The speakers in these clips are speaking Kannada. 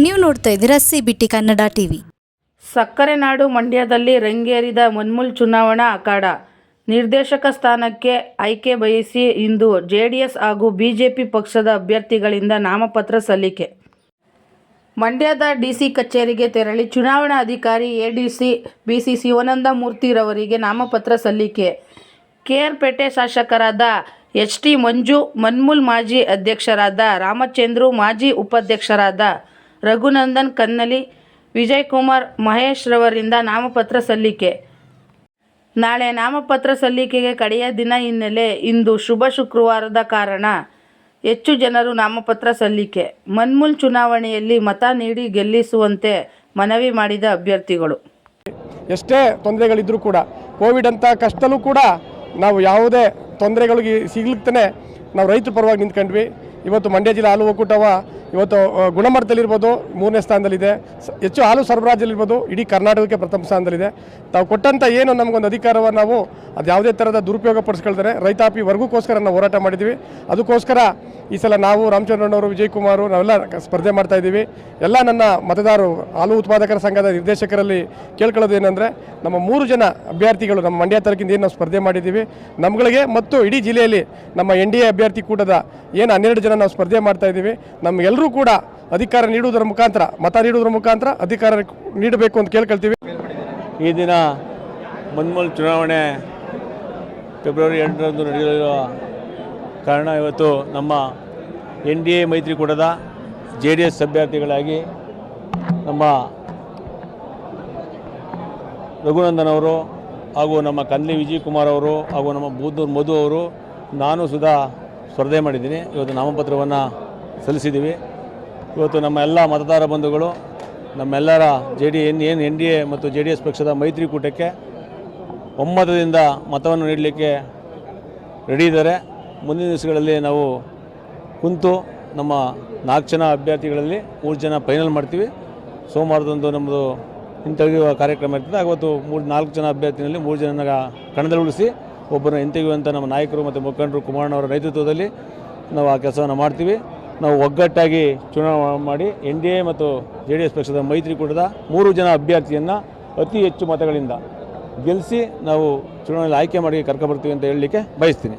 ನೀವು ನೋಡ್ತಾ ಇದ್ದೀರಾ ಸಿ ಬಿಟಿ ಕನ್ನಡ ಟಿವಿ. ಸಕ್ಕರೆ ನಾಡು ಮಂಡ್ಯದಲ್ಲಿ ರಂಗೇರಿದ ಮನ್ಮುಲ್ ಚುನಾವಣಾ ಅಖಾಡ. ನಿರ್ದೇಶಕ ಸ್ಥಾನಕ್ಕೆ ಆಯ್ಕೆ ಬಯಸಿ ಇಂದು ಜೆಡಿಎಸ್ ಹಾಗೂ ಬಿಜೆಪಿ ಪಕ್ಷದ ಅಭ್ಯರ್ಥಿಗಳಿಂದ ನಾಮಪತ್ರ ಸಲ್ಲಿಕೆ. ಮಂಡ್ಯದ ಡಿಸಿ ಕಚೇರಿಗೆ ತೆರಳಿ ಚುನಾವಣಾ ಅಧಿಕಾರಿ ಎಡಿಸಿ ಬಿಸಿ ಶಿವಾನಂದ ಮೂರ್ತಿರವರಿಗೆ ನಾಮಪತ್ರ ಸಲ್ಲಿಕೆ. ಕೆಆರ್ಪೇಟೆ ಶಾಸಕರಾದ ಎಚ್ ಟಿ ಮಂಜು, ಮನ್ಮುಲ್ ಮಾಜಿ ಅಧ್ಯಕ್ಷರಾದ ರಾಮಚಂದ್ರು ಮಾಜಿ ಉಪಾಧ್ಯಕ್ಷರಾದ ರಘುನಂದನ್ ಕನ್ನಲಿ, ವಿಜಯಕುಮಾರ್ ಮಹೇಶ್ ರವರಿಂದ ನಾಮಪತ್ರ ಸಲ್ಲಿಕೆ. ನಾಳೆ ನಾಮಪತ್ರ ಸಲ್ಲಿಕೆಗೆ ಕಡೆಯ ದಿನ ಹಿನ್ನೆಲೆ ಇಂದು ಶುಭ ಶುಕ್ರವಾರದ ಕಾರಣ ಹೆಚ್ಚು ಜನರು ನಾಮಪತ್ರ ಸಲ್ಲಿಕೆ. ಮನ್ಮೂಲ್ ಚುನಾವಣೆಯಲ್ಲಿ ಮತ ನೀಡಿ ಗೆಲ್ಲಿಸುವಂತೆ ಮನವಿ ಮಾಡಿದ ಅಭ್ಯರ್ಥಿಗಳು. ಎಷ್ಟೇ ತೊಂದರೆಗಳಿದ್ದರೂ ಕೂಡ, ಕೋವಿಡ್ ಅಂತ ಕಷ್ಟದಲ್ಲೂ ಕೂಡ ನಾವು ಯಾವುದೇ ತೊಂದರೆಗಳಿಗೆ ಸಿಗ್ಲಿಕ್ತಾನೆ ನಾವು ರೈತರ ಪರವಾಗಿ ನಿಂತ್ಕೊಂಡ್ವಿ. ಇವತ್ತು ಮಂಡ್ಯ ಜಿಲ್ಲೆ ಹಾಲು ಒಕ್ಕೂಟವ ಇವತ್ತು ಗುಣಮಟ್ಟದಲ್ಲಿರ್ಬೋದು, ಮೂರನೇ ಸ್ಥಾನದಲ್ಲಿದೆ. ಹೆಚ್ಚು ಹಾಲು ಸರಬರಾಜಲ್ಲಿರ್ಬೋದು ಇಡೀ ಕರ್ನಾಟಕಕ್ಕೆ ಪ್ರಥಮ ಸ್ಥಾನದಲ್ಲಿದೆ. ತಾವು ಕೊಟ್ಟಂಥ ಏನು ನಮಗೊಂದು ಅಧಿಕಾರವನ್ನು ನಾವು ಅದು ಯಾವುದೇ ಥರದ ದುರುಪಯೋಗ ಪಡಿಸ್ಕೊಳ್ತಾರೆ. ರೈತಾಪಿ ವರ್ಗಕ್ಕೋಸ್ಕರ ನಾವು ಹೋರಾಟ ಮಾಡಿದ್ವಿ ಅದಕ್ಕೋಸ್ಕರ ಈ ಸಲ ನಾವು ರಾಮಚಂದ್ರಣ್ಣವರು, ವಿಜಯಕುಮಾರು, ನಾವೆಲ್ಲ ಸ್ಪರ್ಧೆ ಮಾಡ್ತಾ ಇದ್ದೀವಿ. ಎಲ್ಲ ನನ್ನ ಮತದಾರರು, ಹಾಲು ಉತ್ಪಾದಕರ ಸಂಘದ ನಿರ್ದೇಶಕರಲ್ಲಿ ಕೇಳ್ಕೊಳ್ಳೋದು ಏನಂದರೆ, ನಮ್ಮ ಮೂರು ಜನ ಅಭ್ಯರ್ಥಿಗಳು ನಮ್ಮ ಮಂಡ್ಯ ತಾಲೂಕಿಂದ ಏನು ನಾವು ಸ್ಪರ್ಧೆ ಮಾಡಿದ್ದೀವಿ. ನಮ್ಗಳಿಗೆ ಮತ್ತು ಇಡೀ ಜಿಲ್ಲೆಯಲ್ಲಿ ನಮ್ಮ ಎನ್ ಡಿ ಎ ಅಭ್ಯರ್ಥಿ ಕೂಟದ ಏನು ಹನ್ನೆರಡು ಜನ ನಾವು ಸ್ಪರ್ಧೆ ಮಾಡ್ತಾ ಇದ್ದೀವಿ. ನಮಗೆಲ್ಲರೂ ಕೂಡ ಅಧಿಕಾರ ನೀಡುವುದರ ಮುಖಾಂತರ, ಮತ ನೀಡುವುದರ ಮುಖಾಂತರ ಅಧಿಕಾರ ನೀಡಬೇಕು ಅಂತ ಕೇಳ್ಕೊಳ್ತೀವಿ. ಈ ದಿನ ಮನ್ಮೂಲ್ ಚುನಾವಣೆ ಫೆಬ್ರವರಿ ಎಂಟರಂದು ನಡೆಯಲಿರುವ ಕಾರಣ ಇವತ್ತು ನಮ್ಮ ಎನ್ ಡಿ ಎ ಮೈತ್ರಿಕೂಟದ ಜೆ ಡಿ ಎಸ್ ಅಭ್ಯರ್ಥಿಗಳಾಗಿ ನಮ್ಮ ರಘುನಂದನ್ ಅವರು ಹಾಗೂ ನಮ್ಮ ಕಂದ್ಲಿ ವಿಜಯ್ ಕುಮಾರ್ ಅವರು ಹಾಗೂ ನಮ್ಮ ಬೂದೂರ್ ಮಧು ಅವರು ನಾನು ಸುಧಾ ಸ್ಪರ್ಧೆ ಮಾಡಿದ್ದೀನಿ. ಇವತ್ತು ನಾಮಪತ್ರವನ್ನು ಸಲ್ಲಿಸಿದ್ದೀವಿ. ಇವತ್ತು ನಮ್ಮ ಎಲ್ಲ ಮತದಾರ ಬಂಧುಗಳು, ನಮ್ಮೆಲ್ಲರ ಜೆ ಡಿ ಎನ್ ಏನು ಎನ್ ಡಿ ಎ ಮತ್ತು ಜೆ ಡಿ ಎಸ್ ಪಕ್ಷದ ಮೈತ್ರಿಕೂಟಕ್ಕೆ ಒಮ್ಮತದಿಂದ ಮತವನ್ನು ನೀಡಲಿಕ್ಕೆ ರೆಡಿ ಇದ್ದಾರೆ. ಮುಂದಿನ ದಿವಸಗಳಲ್ಲಿ ನಾವು ಕುಂತು ನಮ್ಮ ನಾಲ್ಕು ಜನ ಅಭ್ಯರ್ಥಿಗಳಲ್ಲಿ ಮೂರು ಜನ ಫೈನಲ್ ಮಾಡ್ತೀವಿ. ಸೋಮವಾರದಂದು ನಮ್ಮದು ಹಿಂತೆಗೆಯುವ ಕಾರ್ಯಕ್ರಮ ಇರ್ತದೆ. ಅವತ್ತು ಮೂರು, ನಾಲ್ಕು ಜನ ಅಭ್ಯರ್ಥಿನಲ್ಲಿ ಮೂರು ಜನ ಕಣದಲ್ಲಿ ಉಳಿಸಿ ಒಬ್ಬರನ್ನ ಹಿಂತೆಗೆಯುವಂಥ ನಮ್ಮ ನಾಯಕರು ಮತ್ತು ಮುಖಂಡರು ಕುಮಾರಣ್ಣವರ ನೇತೃತ್ವದಲ್ಲಿ ನಾವು ಆ ಕೆಲಸವನ್ನು ಮಾಡ್ತೀವಿ. ನಾವು ಒಗ್ಗಟ್ಟಾಗಿ ಚುನಾವಣೆ ಮಾಡಿ ಎನ್ ಡಿ ಎ ಮತ್ತು ಜೆ ಡಿ ಎಸ್ ಪಕ್ಷದ ಮೈತ್ರಿಕೂಟದ ಮೂರು ಜನ ಅಭ್ಯರ್ಥಿಯನ್ನು ಅತಿ ಹೆಚ್ಚು ಮತಗಳಿಂದ ಗೆಲ್ಲಿಸಿ ನಾವು ಚುನಾವಣೆಯಲ್ಲಿ ಆಯ್ಕೆ ಮಾಡಿ ಕರ್ಕೊಬರ್ತೀವಿ ಅಂತ ಹೇಳಲಿಕ್ಕೆ ಬಯಸ್ತೀನಿ.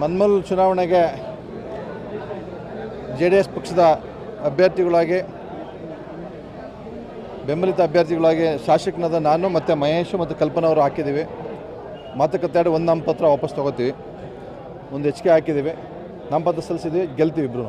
ಮನ್ಮಲ್ ಚುನಾವಣೆಗೆ ಜೆ ಡಿ ಎಸ್ ಪಕ್ಷದ ಅಭ್ಯರ್ಥಿಗಳಾಗಿ, ಬೆಂಬಲಿತ ಅಭ್ಯರ್ಥಿಗಳಾಗಿ ಶಾಸಕನಾದ ನಾನು ಮತ್ತು ಮಹೇಶ್ ಮತ್ತು ಕಲ್ಪನಾ ಅವರು ಹಾಕಿದ್ದೀವಿ. ಮಾತುಕತೆ ಒಂದು ನಾಮಪತ್ರ ವಾಪಸ್ ತೊಗೋತೀವಿ. ಒಂದು ಹೆಚ್ಚಿಗೆ ಹಾಕಿದ್ದೀವಿ. ನಾಮಪತ್ರ ಸಲ್ಲಿಸಿದ್ವಿ, ಗೆಲ್ತೀವಿ ಇಬ್ಬರು